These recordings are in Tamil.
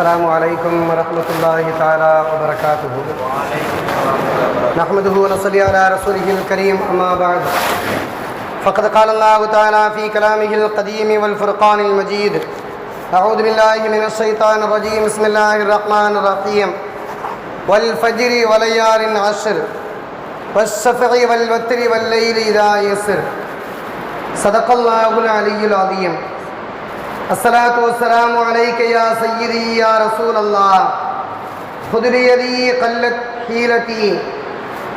السلام عليكم ورحمة الله تعالى وبركاته. نحمده ونصلي على رسوله الكريم أما بعد. فقد قال الله تعالى في كلامه القديم والفرقان المجيد أعوذ بالله من الشيطان الرجيم بسم الله الرحمن الرحيم. والفجر وليال عشر والشفع والوتر والليل إذا يسر. صدق الله العلي العظيم. الصلاة والسلام عليك يا سيدي يا رسول الله خذ بيدي قلت حيلتي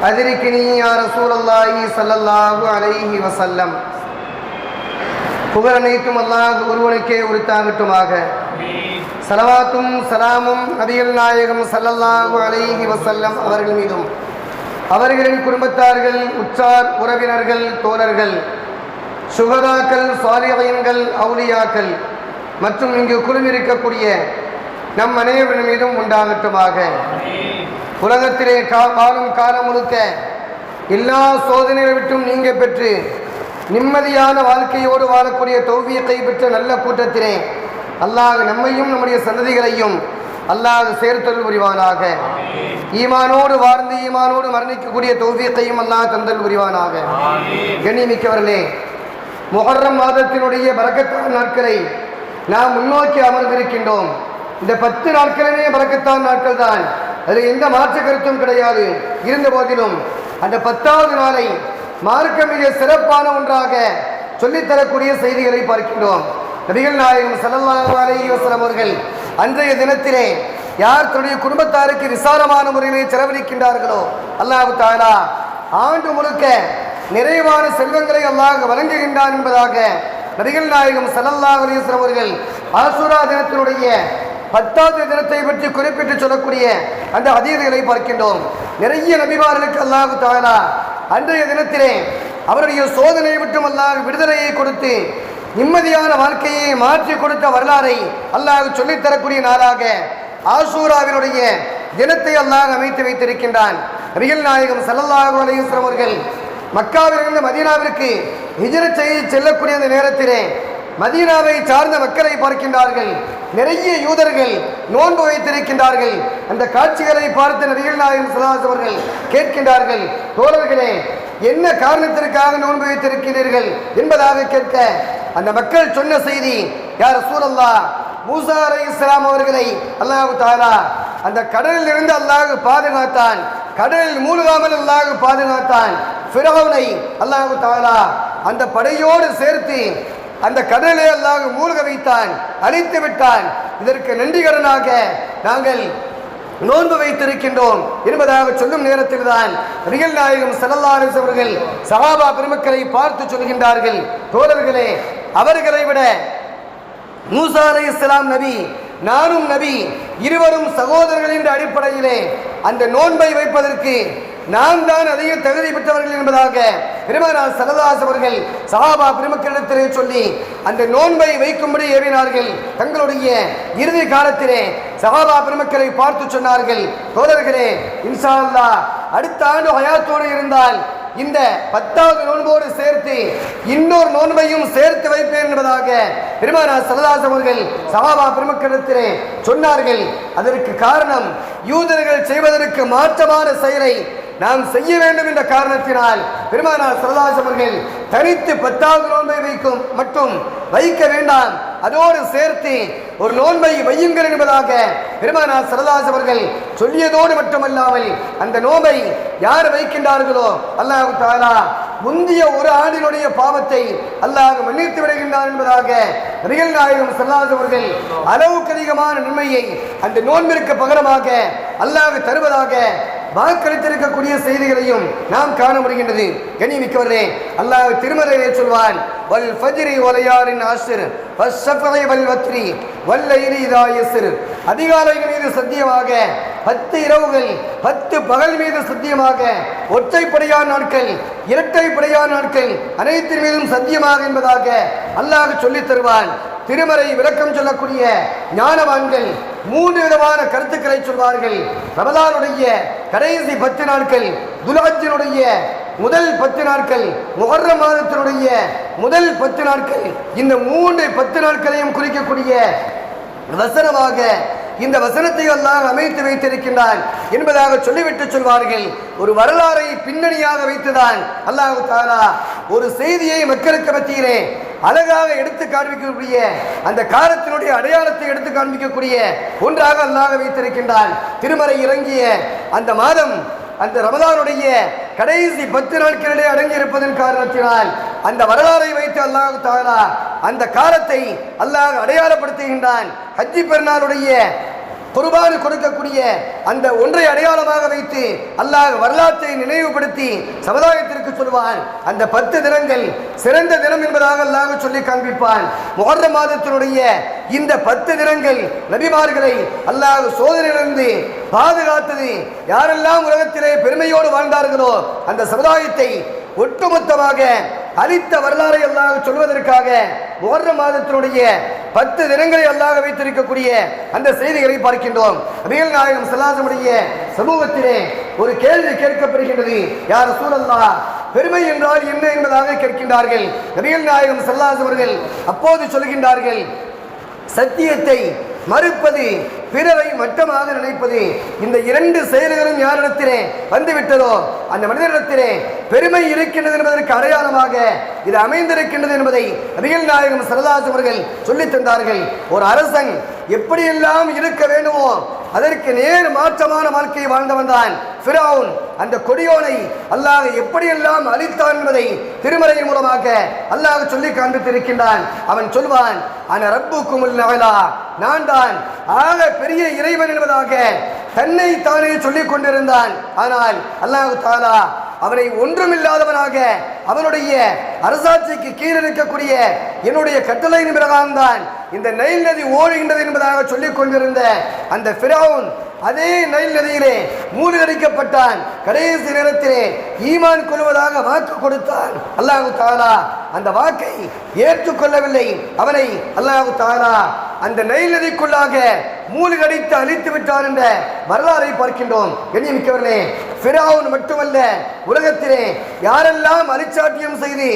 أدركني يا رسول الله صلى الله عليه وسلم புகழ் அனைத்தும் அல்லாஹ் ஒருவனுக்கே உரித்தாகட்டுமாக சலவாத்தும் சலாமும் நபிகள் நாயகம் சல்லல்லாஹு அலைஹி வசல்லம் அவர்கள் மீதும் அவர்களின் குடும்பத்தார்கள் உற்றார் உறவினர்கள் தோழர்கள் சுகதாக்கள் சாலியங்கள் அவுலியாக்கள் மற்றும் இங்கு குழுமிருக்கக்கூடிய நம் அனைவரின் மீதும் உண்டாகட்டுமாக. உலகத்திலே கா வாழும் காலம் முழுக்க எல்லா சோதனைகளை விட்டும் நீங்க பெற்று நிம்மதியான வாழ்க்கையோடு வாழக்கூடிய தௌவியத்தை பெற்ற நல்ல கூட்டத்திலே அல்லாஹ் நம்மையும் நம்முடைய சந்ததிகளையும் அல்லாஹ் சேர்த்தல் புரிவானாக. ஈமானோடு வாழ்ந்து ஈமானோடு மரணிக்கக்கூடிய தௌவியத்தையும் அல்லாஹ் தந்தல் புரிவானாக. கண்ணிமிக்கவர்களே மொஹர்ரம் மாதத்தினுடைய பறக்கத்தான நாட்களை நாம் முன்னோக்கி அமர்ந்திருக்கின்றோம். இந்த பத்து நாட்களுமே பறக்கத்தான் நாட்கள் தான். அதில் எந்த மாற்று கருத்தும் கிடையாது. இருந்த போதிலும் அந்த பத்தாவது நாளை மார்க்க மிக சிறப்பான ஒன்றாக சொல்லித்தரக்கூடிய செய்திகளை பார்க்கின்றோம். நபிகள் நாயகம் ஸல்லல்லாஹு அலைஹி அவர்கள் அன்றைய தினத்திலே யார் தன்னுடைய குடும்பத்தாருக்கு விசாலமான முறையிலே செலவழிக்கின்றார்களோ அல்லாஹ் தாலா ஆண்டு முழுக்க நிறைவான செல்வங்களை அல்லாஹ் வழங்குகின்றான் என்பதாக நபிகள் நாயகம் ஸல்லல்லாஹு அலிஸ்லாம் அவர்கள் ஆசுரா தினத்தினுடைய பத்தாவது தினத்தை பற்றி குறிப்பிட்டு சொல்லக்கூடிய அந்த அதீதங்களை பார்க்கின்றோம். நிறைய நபிமார்களுக்கு அல்லாஹ் தாலா அன்றைய தினத்திலே அவருடைய சோதனை மட்டும் அல்லாஹ் விடுதலையை கொடுத்து நிம்மதியான வாழ்க்கையை மாற்றி கொடுத்த வரலாறை அல்லாஹ் சொல்லித் தரக்கூடிய நாளாக ஆசூராவினுடைய தினத்தை அல்லாஹ் அமைத்து வைத்திருக்கின்றான். நபிகள் நாயகம் ஸல்லல்லாஹு அலைஹி அவர்கள் மக்காவிலிருந்து மதீனாவிற்கு ஹிஜ்ரத் செய்து செல்லக்கூடிய அந்த நேரத்திலே மதீனாவை சார்ந்த மக்களை பார்க்கின்றார்கள். நிறைய யூதர்கள் நோன்பு வைத்திருக்கின்றார்கள். அந்த காட்சிகளை பார்த்து நபிகள் நாயகம் ஸல்லல்லாஹு அவர்கள் கேட்கின்றார்கள். தோழர்களே என்ன காரணத்திற்காக நோன்பு வைத்திருக்கிறீர்கள் என்பதாக கேட்க அந்த மக்கள் சொன்ன செய்தி யார் சூழல்லா மூசா அலை இஸ்லாம் அவர்களை அல்லாஹு தாரா அந்த கடலில் இருந்து அல்லாஹ் பாதுகாத்தான். கடலில் மூழ்காமல் அல்லாஹ் பாதுகாத்தான். ஃபிரௌனை அல்லாஹு தாலா அந்த படையோடு சேர்த்து அந்த கடலை அல்லாஹ் மூழ்க வைத்தான் அழித்து விட்டான். இதற்கு நன்றிகரனாக நாங்கள் நோன்பு வைத்திருக்கின்றோம் என்பதாக சொல்லும் நேரத்தில் தான் ரியல் நாயகம் செல்லல்லாரிஸ் அவர்கள் சகாபா பெருமக்களை பார்த்து சொல்கின்றார்கள். தோழர்களே அவர்களை விட மூசா அலை இஸ்லாம் நபி நானும் நபி இருவரும் சகோதரர்கள் என்ற அடிப்படையிலே அந்த நோன்பை வைப்பதற்கு நாம் தான் அதிக தகுதி பெற்றவர்கள் என்பதாக பெருமானார் சரதாஸ் அவர்கள் சஹாபா பெருமக்களிடத்திலே சொல்லி அந்த நோன்பை வைக்கும்படி ஏறினார்கள். தங்களுடைய இறுதி காலத்திலே சஹாபா பெருமக்களை பார்த்து சொன்னார்கள் தோழர்களே இன்ஷா அல்லாஹ் அடுத்த ஆண்டு ஹயாத்தோடு இருந்தால் இந்த பத்தாவது நோன்போடு சேர்த்து இன்னொரு நோன்பையும் சேர்த்து வைப்பேன் என்பதாக பெருமானார் சரதாஸ் அவர்கள் சவாபா பெருமக்களிடத்திலே சொன்னார்கள். அதற்கு காரணம் யூதர்கள் செய்வதற்கு மாற்றமான செயலை நாம் செய்ய வேண்டும் என்ற காரணத்தினால் பெருமானார் சரதாஸ் அவர்கள் தனித்து பத்தாவது நோன்பை வைக்கும் மட்டும் வைக்க வேண்டாம். அதோடு சேர்த்து ஒரு நோன்பை வையுங்கள் என்பதாக பெருமானார் சரதாஸ் அவர்கள் சொல்லியதோடு மட்டுமல்லாமல் அந்த நோன்பை யார் வைக்கின்றார்களோ அல்லாஹு தாலா முந்திய ஒரு ஆண்டினுடைய பாவத்தை அல்லாஹ் மன்னித்து விடுகின்றார் என்பதாக ரியல் நாயகம் சரதாஸ் அவர்கள் அளவுக்கு அதிகமான நன்மையை அந்த நோன்பிற்கு பகரமாக அல்லாஹ் தருவதாக வாக்களித்திருக்கக்கூடிய செய்திகளையும் நாம் காண முடிகின்றது. கனிமிக்கவர்களே அல்லாஹ் திருமறையிலே சொல்வான் வல் ஃபஜ்ரி வலையாரின் ஆசிர் வல் வல் வத்ரி வல்லைலி இதா யஸ்ர். அதிகாலைகள் மீது சத்தியமாக பத்து இரவுகள் பத்து பகல் மீது சத்தியமாக ஒற்றைப்படையார் நாட்கள் இரட்டைப்படையார் நாட்கள் அனைத்தின் மீதும் சத்தியமாக என்பதாக அல்லாஹ் சொல்லித் தருவான். திருமறை விளக்கம் சொல்லக்கூடிய ஞானவான்கள் மூன்று விதமான கருத்துக்களை சொல்வார்கள். ரமதானுடைய கடைசி பத்து நாட்கள் துலாஜினுடைய முதல் பத்து நாட்கள் முகர்ர மாதத்தினுடைய முதல் பத்து நாட்கள் இந்த மூன்று பத்து நாட்களையும் குறிக்கக்கூடிய வசனமாக இந்த வசனத்தை எல்லாம் அமைத்து வைத்திருக்கின்றான் என்பதாக சொல்லிவிட்டு சொல்வார்கள். ஒரு வரலாறை பின்னணியாக வைத்துதான் அல்லாஹு தாலா ஒரு செய்தியை மக்களுக்கு மத்தியிலே அழகாக எடுத்து காண்பிக்கக்கூடிய அந்த காலத்தினுடைய அடையாளத்தை எடுத்து காண்பிக்கக்கூடிய ஒன்றாக அல்லாக வைத்திருக்கின்றான். திருமறை இறங்கிய அந்த மாதம் அந்த ரமதானுடைய கடைசி பத்து நாட்களிலே அடங்கி இருப்பதன் காரணத்தினால் அந்த வரலாறை வைத்து அல்லாஹ் தாரா அந்த காலத்தை அல்லாஹ் அடையாளப்படுத்துகின்றான். ஹஜ்ஜி பெருநாளுடைய குர்பானு கொடுக்கக்கூடிய அந்த ஒன்றை அடையாளமாக வைத்து அல்லாஹ் வரலாற்றை நினைவுபடுத்தி சமுதாயத்திற்கு சொல்வான். அந்த பத்து தினங்கள் சிறந்த தினம் என்பதாக அல்லாஹ் சொல்லி காண்பிப்பான். முகர்ற மாதத்தினுடைய இந்த பத்து தினங்கள் நபிமார்களை அல்லாஹ் சோதனையிலிருந்து பாதுகாத்தது யாரெல்லாம் உலகத்திலே பெருமையோடு வாழ்ந்தார்களோ அந்த சமுதாயத்தை ஒட்டுமொத்தமாக அளித்த வரலாறை அல்லாஹ் சொல்வதற்காக ஒவ்வொரு மாதத்தினுடைய பத்து தினங்களை அல்லாஹ் வைத்திருக்கக்கூடிய அந்த செய்திகளை பார்க்கின்றோம். நபிகள் நாயகம் செல்லாசமுடைய சமூகத்திலே ஒரு கேள்வி கேட்கப்படுகின்றது. யார் சூழல்லா பெருமை என்றால் என்ன என்பதாக கேட்கின்றார்கள். நபிகள் நாயகம் செல்லாதவர்கள் அப்போது சொல்கின்றார்கள் சத்தியத்தை மறுப்பது பிறரை மட்டமாக நினைப்பது. இந்த இரண்டு செயல்களும் யாரிடத்திலே வந்துவிட்டதோ அந்த மனிதனிடத்திலே பெருமை இருக்கின்றது என்பதற்கு அடையாளமாக இது அமைந்திருக்கின்றது என்பதை ரியல் நாயகம் சரதாஸ் அவர்கள் சொல்லித் தந்தார்கள். ஒரு அரசன் எப்படியெல்லாம் இருக்க வேண்டுமோ அதற்கு நேர் மாற்றமான வாழ்க்கையை வாழ்ந்தவன் தான் ஃபிரௌன். அந்த கொடியோனை அல்லாஹ் எப்படியெல்லாம் அழித்தான் என்பதை திருமறையின் மூலமாக அல்லாஹ் சொல்லி காண்பித்திருக்கின்றான். அவன் சொல்வான் அன ரப்புக்கும் நான் தான் ஆக பெரிய இறைவன் என்பதாக தன்னை தானே சொல்லிக் கொண்டிருந்தான். ஆனால் அல்லாஹு தாலா அவனை ஒன்றுமில்லாதவனாக அவனுடைய அரசாட்சிக்கு கீழ் இருக்கக்கூடிய என்னுடைய கட்டளையின் பிரகாரம்தான் இந்த நைல் நதி ஓடுகின்றது என்பதாக சொல்லிக் கொண்டிருந்த அந்த ஃபிரௌன் அதே நைல் நதியிலே மூழ்கடிக்கப்பட்டான். கடைசி நேரத்திலே ஈமான் கொள்வதாக வாக்கு கொடுத்தான். அல்லாஹு தாலா அந்த வாக்கை ஏற்றுக்கொள்ளவில்லை. அவனை அல்லாஹு தாலா அந்த நெய் நதிக்குள்ளாக மூழ்கடித்து அழித்து விட்டார் என்ற வரலாறை பார்க்கின்றோம். கண்ணியமிக்கவர்களே ஃபிரௌன் மட்டுமல்ல உலகத்திலே யாரெல்லாம் அரிச்சாட்டியம் செய்து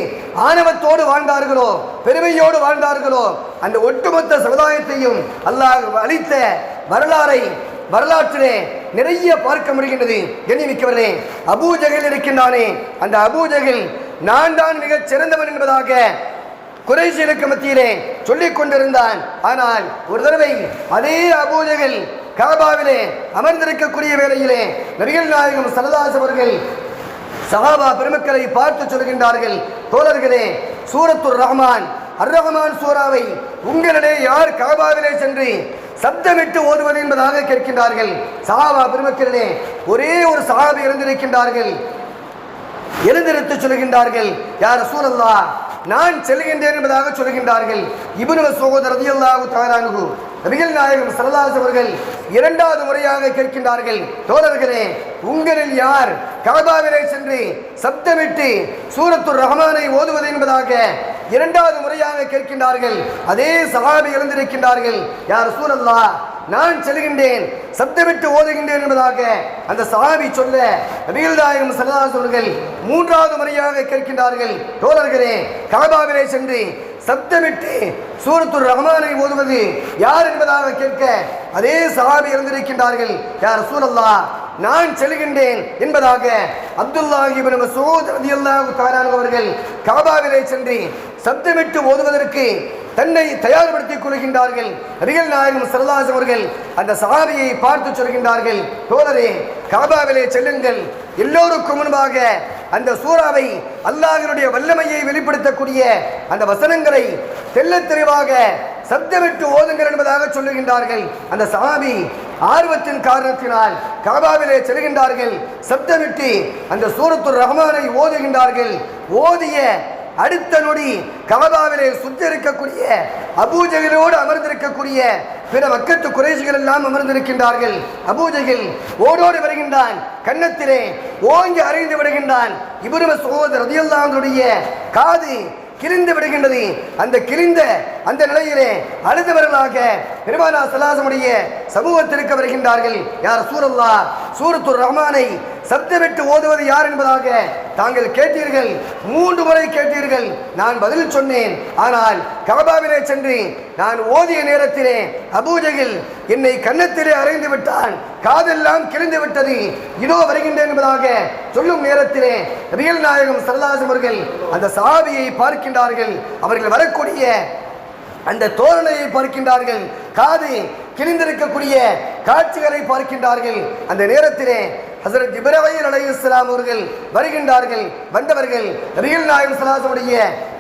ஆணவத்தோடு வாழ்ந்தார்களோ பெருமையோடு வாழ்ந்தார்களோ அந்த ஒட்டுமொத்த சமுதாயத்தையும் அல்லாஹ் அளித்த வரலாறை வரலாற்றிலே நிறைய பார்க்க முடிகின்றது. எண்ணிமிக்கவர்களே அபூஜகில் இருக்கின்றானே அந்த அபூஜகில் நான் தான் மிகச் சிறந்தவன் என்பதாக குறைஷியலுக்கு மத்தியிலே சொல்லிக் கொண்டிருந்தான். ஆனால் ஒரு தடவை அதே அபூஜகில் காபாவிலே அமர்ந்திருக்கக்கூடிய வேளையிலே நபிகள் நாயகம் சரதாஸ் அவர்கள் சஹாபா பெருமக்களை பார்த்து சொல்கின்றார்கள். தோழர்களே சூரத்துர் ரஹ்மான் அர் ரஹ்மான் சூராவை உங்களிடையே யார் காபாவிலே சென்று சப்தமிட்டு ஓதுவது என்பதாக கேட்கின்றார்கள். சஹாபா பெருமக்களிலே ஒரே ஒரு சஹாபி இருந்திருக்கின்றார்கள் எழுந்திருத்து சொல்கின்றார்கள் யார் சூழல்லா நான் செல்கின்றேன் என்பதாக சொல்கின்றார்கள். இபுனு சகோதர ரதியல்லாஹு தஆலாஹு நபிகள் நாயகம் சரதாஸ் அவர்கள் இரண்டாவது முறையாக கேட்கின்றார்கள் தோழர்களே உங்களில் யார் கபாவிலே சென்று சப்தமிட்டு சூரத்துர் ரஹ்மானை ஓதுவது என்பதாக இரண்டாவது முறையாக கேட்கின்றார்கள். அதே சகாபி எழுந்திருக்கின்றார்கள் யார் சூரல்லா நான் செல்கின்றேன் சப்தமிட்டு ஓதுகின்றேன் என்பதாக அந்த சாவி சொல்ல நபிகள்தாயகம் நாயகம் சரதாஸ் மூன்றாவது முறையாக கேட்கின்றார்கள் தோழர்களே காபாவிலே சென்று சப்தமிட்டு சூரத்துர் ரஹ்மானை ஓதுவது யார் என்பதாக கேட்க அதே சாவி இருந்திருக்கின்றார்கள் யார் சூழல்லா நான் செல்கின்றேன் என்பதாக அப்துல்லாஹி மசூத் மஸ்ஊத் ரலியல்லாஹு அவர்கள் காபாவிலே சென்று சப்தமிட்டு ஓதுவதற்கு தன்னை தயார்படுத்திக் கொள்கின்றார்கள். ரியல் நாயகம் சரதாஸ் அவர்கள் அந்த சஹாபியை பார்த்து சொல்கின்றார்கள் தோழரே காபாவிலே செல்லுங்கள். எல்லோருக்கும் முன்பாக அந்த சூறாவை அல்லாஹினுடைய வல்லமையை வெளிப்படுத்தக்கூடிய அந்த வசனங்களை தெள்ளத் தெளிவாக சப்தமிட்டு ஓதுங்கள் என்பதாக சொல்லுகின்றார்கள். அந்த சாமி ஆர்வத்தின் காரணத்தினால் காபாவிலே செல்கின்றார்கள். சப்தமிட்டு அந்த சூரத்துர் ரஹ்மானை ஓதுகின்றார்கள். ஓதிய அடுத்த நொடி கவதாவிலே சுற்றிருக்கக்கூடிய அபூஜகிலோடு அமர்ந்திருக்கக்கூடிய பிற மக்கத்து குறைசிகள் எல்லாம் அமர்ந்திருக்கின்றார்கள். அபூஜகில் ஓடோடி வருகின்றான் கன்னத்திலே ஓங்கி அறிந்து விடுகின்றான். இவருவ சோதர் ரதியல்லாங்களுடைய காது கிழிந்து விடுகின்றது. அந்த கிழிந்த அந்த நிலையிலே அழுதவர்களாக பெருமானா சலாசமுடைய சமூகத்திற்கு வருகின்றார்கள். யார் சூரல்லா சூரத்துர் ரஹ்மானை சப்தமிட்டு ஓதுவது யார் என்பதாக தாங்கள் கேட்டீர்கள். மூன்று முறை கேட்டீர்கள். நான் பதில் சொன்னேன். ஆனால் கபபாவிலே சென்று நான் ஓதிய நேரத்திலே அபூஜகில் என்னை கன்னத்திலே அறைந்து விட்டான். காதெல்லாம் கிழிந்து விட்டது. இதோ வருகின்றேன் என்பதாக சொல்லும் நேரத்திலே ரியல் நாயகம் சரதாசம் அவர்கள் அந்த சாவியை பார்க்கின்றார்கள். அவர்கள் வரக்கூடிய அந்த தோரணையை பார்க்கின்றார்கள். காது கிழிந்திருக்கக்கூடிய காட்சிகளை பார்க்கின்றார்கள். அந்த நேரத்திலே ஹசரத் இப்ராஹிம் அலைஹி இஸ்லாம் அவர்கள் வருகின்றார்கள் வந்தவர்கள் நபிகள் நாயம் சலாசமுடைய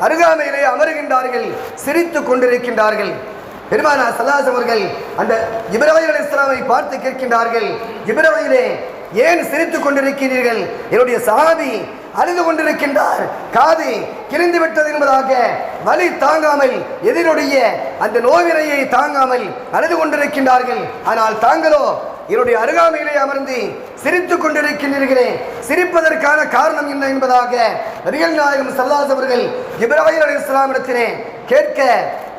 அருகாமையிலே அமருகின்றார்கள் சிரித்து கொண்டிருக்கின்றார்கள். பெருமானா சல்லாஸ் அவர்கள் அந்த இப்ராஹிம் அலைஹி இஸ்லாமை பார்த்து கேட்கின்றார்கள் இப்ராஹிலே ஏன் சிரித்து கொண்டிருக்கிறீர்கள்? என்னுடைய சஹாபி அழுது கொண்டிருக்கின்றார் காது கிழிந்து விட்டது என்பதாக வலி தாங்காமல் எதிருடைய அந்த நோவினையை தாங்காமல் அழுது கொண்டிருக்கின்றார்கள். ஆனால் தாங்களோ என்னுடைய அருகாமையிலே அமர்ந்து சிரித்துக் கொண்டிருக்கின்றீர்களே. சிரிப்பதற்கான காரணம் என்ன என்பதாக ரியல் நாயகம் சல்லாஸ் அவர்கள் இப்ராஹிம் அலி இஸ்லாமிடத்திலே கேட்க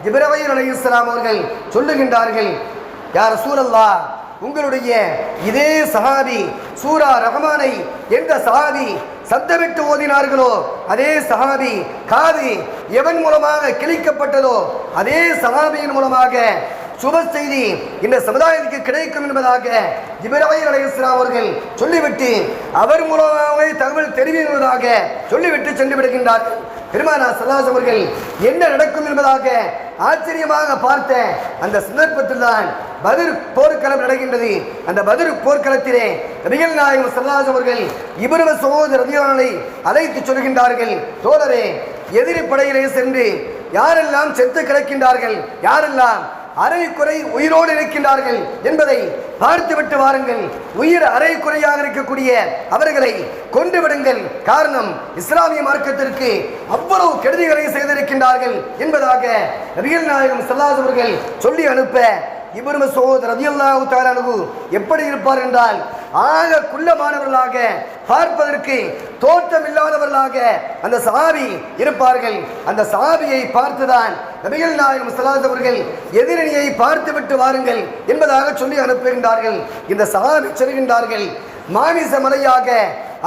இப்ராஹிம் அலி இஸ்லாம் அவர்கள் சொல்லுகின்றார்கள் யார் சூழல்லா உங்களுடைய இதே சஹாபி சூரா ரஹமானை எந்த சஹாபி சத்தமிட்டு ஓதினார்களோ அதே சஹாபி காது எவன் மூலமாக கிழிக்கப்பட்டதோ அதே சஹாபியின் மூலமாக சுப செய்தி இந்த சமுதாயத்துக்கு கிடைக்கும் என்பதாக ஜிப்ராஹிம் அலைஹிஸ்ஸலாம் அவர்கள் சொல்லிவிட்டு அவர் மூலமாகவே தகவல் தெரிவிப்பதாக சொல்லிவிட்டு சென்று விடுகின்றார்கள். பெருமானா சல்லாஸ் அவர்கள் என்ன நடக்கும் என்பதாக ஆச்சரியமாக பார்த்த அந்த சந்தர்ப்பத்தில் தான் பதில் போர்க்களம் நடக்கின்றது. அந்த பதிர் போர்க்களத்திலே ரியல் நாயகம் சல்லாஸ் அவர்கள் இவரவ சகோதர ரதியானை அழைத்து சொல்கின்றார்கள் தோழரே எதிரி படையிலே சென்று யாரெல்லாம் செத்து கிடக்கின்றார்கள்? யாரெல்லாம் அரை குறை உயிரோடு இருக்கின்றார்கள் என்பதை பார்த்துவிட்டு வாருங்கள். உயிர் அரை குறையாக இருக்கக்கூடிய அவர்களை கொண்டு விடுங்கள். காரணம் இஸ்லாமிய மார்க்கத்திற்கு அவ்வளவு கெடுதிகளை செய்திருக்கின்றார்கள் என்பதாக ரியல் நாயகம் செல்லாதவர்கள் அவர்கள் சொல்லி அனுப்ப இபுர் மசூத் ரதியல்லாஹு தஆலாஹு எப்படி இருப்பார் என்றால் ஆக குள்ளமானவர்களாக பார்ப்பதற்கு தோற்றம் இல்லாதவர்களாக அந்த சாவி இருப்பார்கள். அந்த சாவியை பார்த்துதான் நபிகள் நாயகம் ஸல்லல்லாஹு அவர்கள் எதிரணியை பார்த்துவிட்டு வாருங்கள் என்பதாக சொல்லி அனுப்புகின்றார்கள் இந்த சாவி செல்கின்றார்கள் மாமிச மலையாக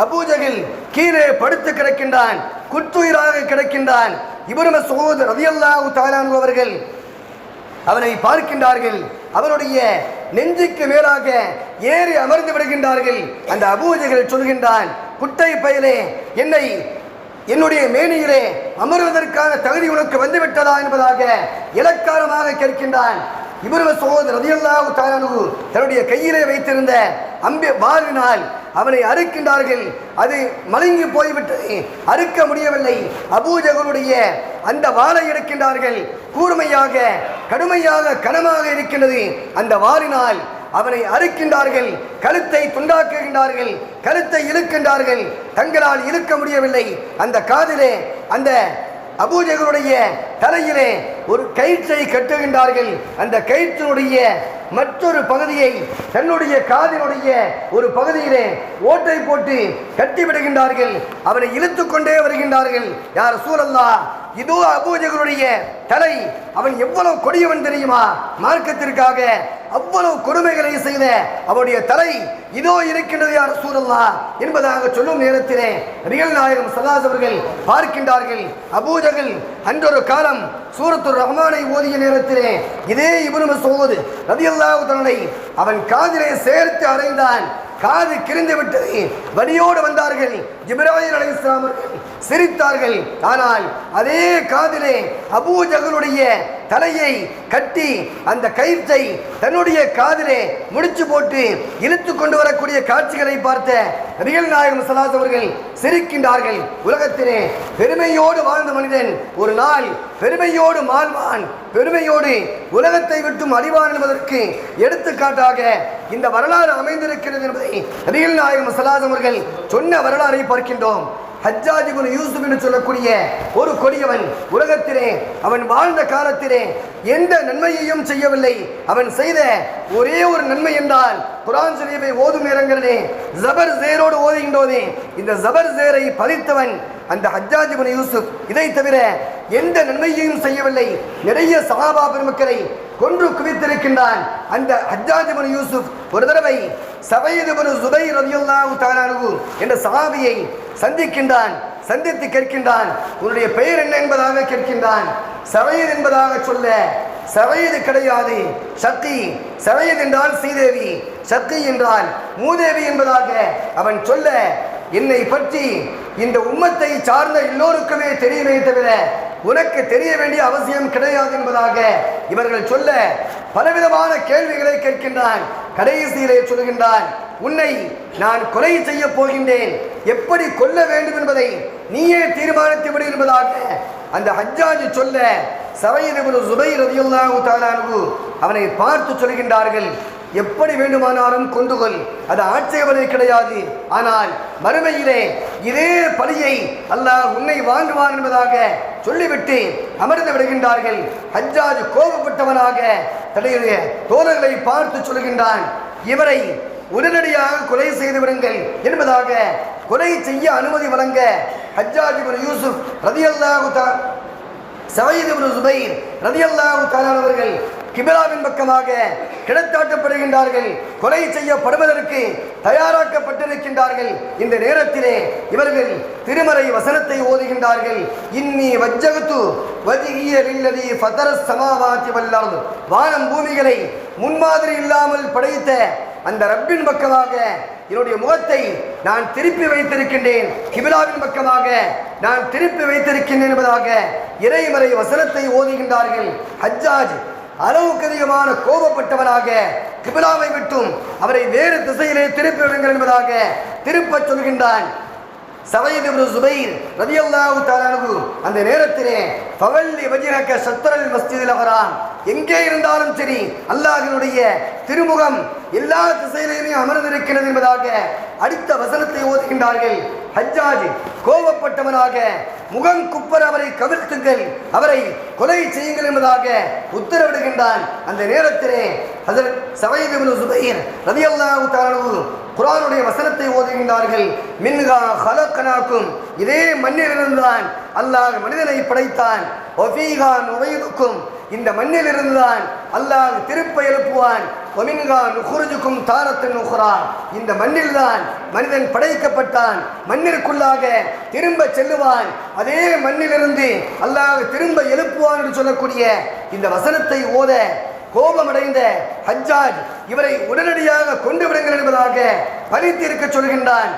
அபூஜகில் கீழே படுத்து கிடக்கின்றான் குத்துயிராக கிடக்கின்றான். இவரும் மசூத் ரதியல்லாஹு தஆலாஹு அவர்கள் அவனை பார்க்கின்றார்கள். அவனுடைய நெஞ்சுக்கு மேலாக ஏறி அமர்ந்து விடுகின்றார்கள். அந்த அபூஜைகள் சொல்கின்றான் குட்டை பயலே என்னை என்னுடைய மேனியிலே அமர்வதற்கான தகுதி உனக்கு வந்துவிட்டதா என்பதாக இலக்காரமாக கேட்கின்றான். இவரது சோதர் ரதியல்லாவு தாலானு தன்னுடைய கையிலே வைத்திருந்த அம்பி வாளினால் அவனை அறுக்கின்றார்கள். அது மலங்கி போய்விட்டது. அறுக்க முடியவில்லை. அபூஜகனுடைய அந்த வாளை எடுக்கின்றார்கள். கூர்மையாக கடுமையாக கனமாக இருக்கின்றது. அந்த வாளினால் அவனை அறுக்கின்றார்கள். கழுத்தை துண்டாக்குகின்றார்கள். கழுத்தை இழுக்கின்றார்கள். தங்களால் இழுக்க முடியவில்லை. அந்த காதிலே அந்த அபூஜகருடைய தலையிலே ஒரு கயிற்றை கட்டுகின்றார்கள். அந்த கயிற்றினுடைய மற்றொரு பகுதியை தன்னுடைய காதினுடைய ஒரு பகுதியிலே ஓட்டை போட்டு கட்டிவிடுகின்றார்கள். அவனை இழுத்து கொண்டே வருகின்றார்கள். யார் சூழல்லா இதோ அபூஜகருடைய தலை. அவன் எவ்வளவு கொடியவன் தெரியுமா? மார்க்கத்திற்காக அவ்வளவு கொடுமைகளை செய்த அவனுடைய தலை இதோ இருக்கின்றது யார் சூழல்லா என்பதாக சொல்லும் நேரத்திலே ரியல் நாயகம் சதாஸ் அவர்கள் பார்க்கின்றார்கள். அபூஜகல் அன்றொரு காலம் சூரத்து ரஹ்மானை ஓதிய நேரத்திலே இதே இப்னு மசூத் ரலியல்லாஹு தன்னை அவன் காதிலே சேர்த்து அறைந்தான். காது கிழிந்து விட்டது. வலியோடு வந்தார்கள். ஜிப்ராஹிம் அலி அவர்கள் சிரித்தார்கள். ஆனால் அதே காதிலே அபூஜகளுடைய தலையை கட்டி அந்த கயிற்றை தன்னுடைய காதிலே முடிச்சு போட்டு இழுத்து கொண்டு வரக்கூடிய காட்சிகளை பார்த்த ரியல் நாயகம் சலாஸ் அவர்கள் சிரிக்கின்றார்கள். உலகத்திலே பெருமையோடு வாழ்ந்த மனிதன் ஒரு நாள் பெருமையோடு மாழ்வான் பெருமையோடு உலகத்தை விட்டும் அழிவான் என்பதற்கு எடுத்துக்காட்டாக இந்த வரலாறு அமைந்திருக்கிறது என்பதை ரியல் நாயகம் சலாஸ் அவர்கள் சொன்ன வரலாறை பார்க்கின்றோம். ஹஜ்ஜாஜ் இப்னு யூசுப் என்று சொல்லக்கூடிய ஒரு கொடியவன் உலகத்திலே அவன் வாழ்ந்த காலத்திலே எந்த நன்மையையும் செய்யவில்லை. அவன் செய்த ஒரே ஒரு நன்மை என்றால் குரான் ஷரீஃபை ஓதும் நேரங்களிலே ஜபர் ஜேரோடு ஓதுகின்றோதே இந்த ஜபர் ஜேரை பதித்தவன் அந்த ஹஜ்ஜாஜ் இப்னு யூசுப். இதை தவிர எந்த நன்மையையும் செய்யவில்லை. நிறைய சகாபா பெருமக்களை கொன்று குவித்திருக்கின்றான் அந்த ஹஜ்ஜாஜ் இப்னு யூசுப். ஒரு தடவை சபையது ஒரு சுபை ரதியுல்லாஹு தாலானு என்ற சகாபியை சந்திக்கின்றான் சந்தித்து கேட்கின்றான். உன்னுடைய பெயர் என்ன என்பதாக கேட்கின்றான். சவையது என்பதாக சொல்ல சவையது கிடையாது. சக்தி சவையது என்றால் ஸ்ரீதேவி. சக்தி என்றால் மூதேவி என்பதாக அவன் சொல்ல என்னை பற்றி இந்த உம்மத்தை சார்ந்த எல்லோருக்குமே தெரியுமே தவிர உனக்கு தெரிய வேண்டிய அவசியம் கிடையாது என்பதாக இவர்கள் சொல்ல பலவிதமான கேள்விகளை கேட்கின்றான். கடைசியிலே சொல்கின்றான் உன்னை நான் கொலை செய்ய போகின்றேன். எப்படி கொல்ல வேண்டும் என்பதை நீயே தீர்மானித்து விடு என்பதாக அந்த ஹஜ்ஜாஜ் சொல்ல சவையது சுபை ரதியுல்லாஹு தாலானு அவனை பார்த்து சொல்கின்றார்கள். எப்படி வேண்டுமானாலும் கொண்டு கொள் அது ஆட்சேபனை கிடையாது. ஆனால் மறுமையிலே இதே பலியை அல்லாஹ் உன்னை வாங்குவான் என்பதாக சொல்லிவிட்டு அமர்ந்து விடுகின்றார்கள். ஹஜ்ஜாஜ் கோபப்பட்டவனாக தன்னுடைய தோழர்களை பார்த்து சொல்கின்றான். இவரை உடனடியாக கொலை செய்து விடுங்கள் என்பதாக கொலை செய்ய அனுமதி வழங்க ஹஜ்ஜாஜ் இப்னு யூசுப் ரதியல்லாஹு தா சவீத் இப்னு சுபைர் ரதியல்லாஹு தஆலா அவர்கள் கிபிலாவின் பக்கமாக கிடத்தாட்டப்படுகின்றார்கள். கொலை செய்யப்படுவதற்கு தயாராக்கப்பட்டிருக்கின்றார்கள். இந்த நேரத்திலே இவர்கள் திருமறை வசனத்தை ஓதுகின்றார்கள். இன்னி வஜ்ஜகத்து வஜிகிய ஃபதர சமாவாத்தி வல்லாது வானம் பூமிகளை முன்மாதிரி இல்லாமல் படைத்த அந்த ரப்பின் பக்கமாக என்னுடைய முகத்தை நான் திருப்பி வைத்திருக்கின்றேன். கிபிலாவின் பக்கமாக நான் திருப்பி வைத்திருக்கின்றேன் என்பதாக இறைமறை வசனத்தை ஓதுகின்றார்கள். ஹஜ்ஜாஜ் அளவுக்கு அதிகமான கோபப்பட்டவனாக கிபிலாவை விட்டும் அவரை வேறு திசையிலே திருப்பி விடுங்கள் என்பதாக திருப்பச் சொல்கின்றான். சவையது சுபைர் ரதியல்லாவு தஆலாஹு அந்த நேரத்திலே பவல்லி வஜிரக சத்தரல் மஸ்ஜிதில் அவரான் எங்கே இருந்தாலும் சரி அல்லாஹினுடைய திருமுகம் எல்லா திசையிலையும் அமர்ந்திருக்கிறது என்பதாக அடுத்த வசனத்தை ஓதுகின்றார்கள். ஹஜ்ஜாஜ் கோபப்பட்டவனாக முகம் குப்பர் அவரை கவிழ்த்துங்கள் அவரை கொலை செய்யுங்கள் என்பதாக உத்தரவிடுகின்றான். அந்த நேரத்திலே அதில் சவையது இப்னு ரவி அல்லாஹு தஆலாஹு குரானுடைய வசனத்தை ஓதுகின்றார்கள். மின்கா ஹலக்கனாக்கும் இதே மண்ணிலிருந்தான் அல்லாஹ் மனிதனை படைத்தான். ஒஃபீகா நுவைதுக்கும். இந்த மண்ணிலிருந்துதான் அல்லாஹ் திருப்ப எழுப்புவான். ஒமின்கா நுகுருஜுக்கும் தாரத்தின் நுகுரா இந்த மண்ணில்தான் மனிதன் படைக்கப்பட்டான். மண்ணிற்குள்ளாக திரும்ப செல்லுவான். அதே மண்ணிலிருந்து அல்லாஹ் திரும்ப எழுப்புவான் என்று சொல்லக்கூடிய இந்த வசனத்தை ஓத கோபமடைந்த ஹஜ்ஜாஜ் இவரை உடனடியாக கொண்டு விடுங்கள் என்பதாக பழித்திருக்க சொல்கின்றான்.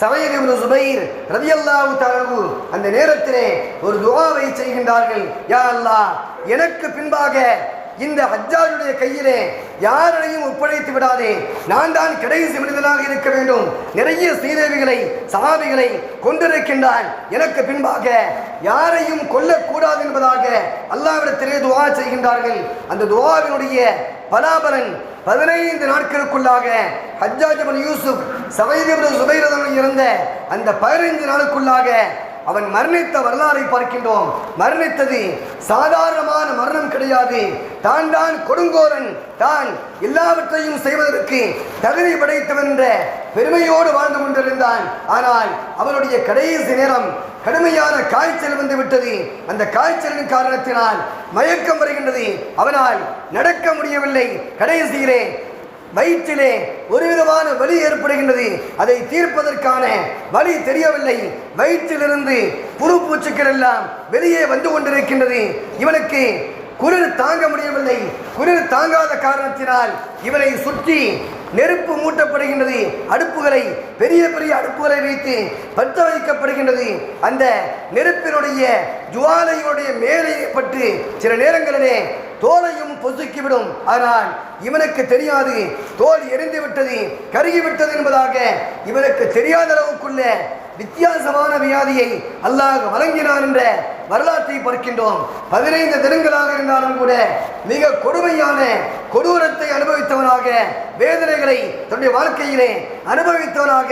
சவையது இவரு சுபைர் ரலியல்லாஹு தரவு அந்த நேரத்திலே ஒரு துவாவை செய்கின்றார்கள். யா அல்லாஹ் எனக்கு பின்பாக இந்த ஹஜ்ஜாஜுடைய கையிலே யாரையும் ஒப்படைத்து விடாதே. நான் தான் கடைசி மனிதனாக இருக்க வேண்டும். நிறைய ஸ்ரீதேவிகளை சகாபிகளை கொண்டிருக்கின்றான் எனக்கு பின்பாக யாரையும் கொல்லக்கூடாது என்பதாக அல்லாவிடத்திலே துவா செய்கின்றார்கள். அந்த துவாவினுடைய பலாபலன் பதினைந்து நாட்களுக்குள்ளாக ஹஜ்ஜாஜ் யூசுப் சவைதேவன் சுபைரதன் இருந்த அந்த பதினைந்து நாளுக்குள்ளாக அவன் மரணித்த வரலாறை பார்க்கின்றோம். மரணித்தது சாதாரணமான மரணம் கிடையாது. தான் தான் கொடுங்கோரன் தான் எல்லாவற்றையும் செய்வதற்கு தகுதி படைத்தவன் என்ற பெருமையோடு வாழ்ந்து கொண்டிருந்தான். ஆனால் அவனுடைய கடைசி நேரம் கடுமையான காய்ச்சல் வந்து விட்டது. அந்த காய்ச்சலின் காரணத்தினால் மயக்கம் வருகின்றது. அவனால் நடக்க முடியவில்லை. கடைசியிலே வயிற்றிலே ஒரு விதமான வலி ஏற்படுகின்றது. அதை தீர்ப்பதற்கான வழி தெரியவில்லை. வயிற்றிலிருந்து புழு பூச்சுக்கள் எல்லாம் வெளியே வந்து கொண்டிருக்கின்றது. இவனுக்கு குளிர் தாங்க முடியவில்லை. குளிர் தாங்காத காரணத்தினால் இவனை சுற்றி நெருப்பு மூட்டப்படுகின்றது. அடுப்புகளை பெரிய பெரிய அடுப்புகளை வைத்து பற்ற வைக்கப்படுகின்றது. அந்த நெருப்பினுடைய ஜுவாலையுடைய மேலே பட்டு சில நேரங்களிலே தோலையும் பொசுக்கிவிடும். ஆனால் இவனுக்கு தெரியாது. தோல் எரிந்து விட்டது கருகிவிட்டது என்பதாக இவனுக்கு தெரியாத அளவுக்குள்ள வித்தியாசமான வியாதியை அல்லாஹ் வழங்கினான் என்ற வரலாற்றை பார்க்கின்றோம். பதினைந்து தினங்களாக இருந்தாலும் கூட மிக கொடுமையான கொடூரத்தை அனுபவித்தவனாக வேதனைகளை தன்னுடைய வாழ்க்கையிலே அனுபவித்தவனாக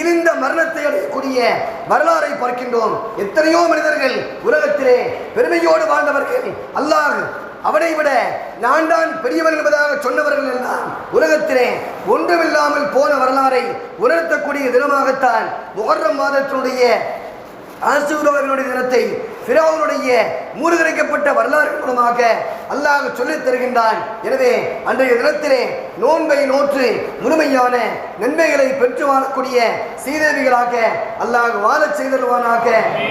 இருந்த மரணத்தை அடையக்கூடிய வரலாறை பார்க்கின்றோம். எத்தனையோ மனிதர்கள் உலகத்திலே பெருமையோடு வாழ்ந்தவர்கள் அல்லாஹ் அவனை விட நான் தான் பெரியவன் என்பதாக சொன்னவர்கள் எல்லாம் உலகத்திலே ஒன்றுமில்லாமல் போன வரலாறை உணர்த்தக்கூடிய தினமாகத்தான் முகர்ற மாதத்தினுடைய ஆசூராவினுடைய தினத்தை பிராவுனுடைய மூழ்கடிக்கப்பட்ட வரலாறு மூலமாக அல்லாஹ் சொல்லித் தருகின்றான். எனவே அன்றைய தினத்திலே நோன்பை நோற்று முழுமையான நன்மைகளை பெற்று வாழக்கூடிய சீதேவிகளாக அல்லாஹ் வாழச் செய்தருவானாக.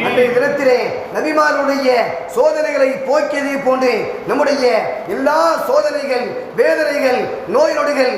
அன்றைய தினத்திலே நபிமாருடைய சோதனைகளை போக்கியதை போன்று நம்முடைய எல்லா சோதனைகள் வேதனைகள் நோய் நொடிகள்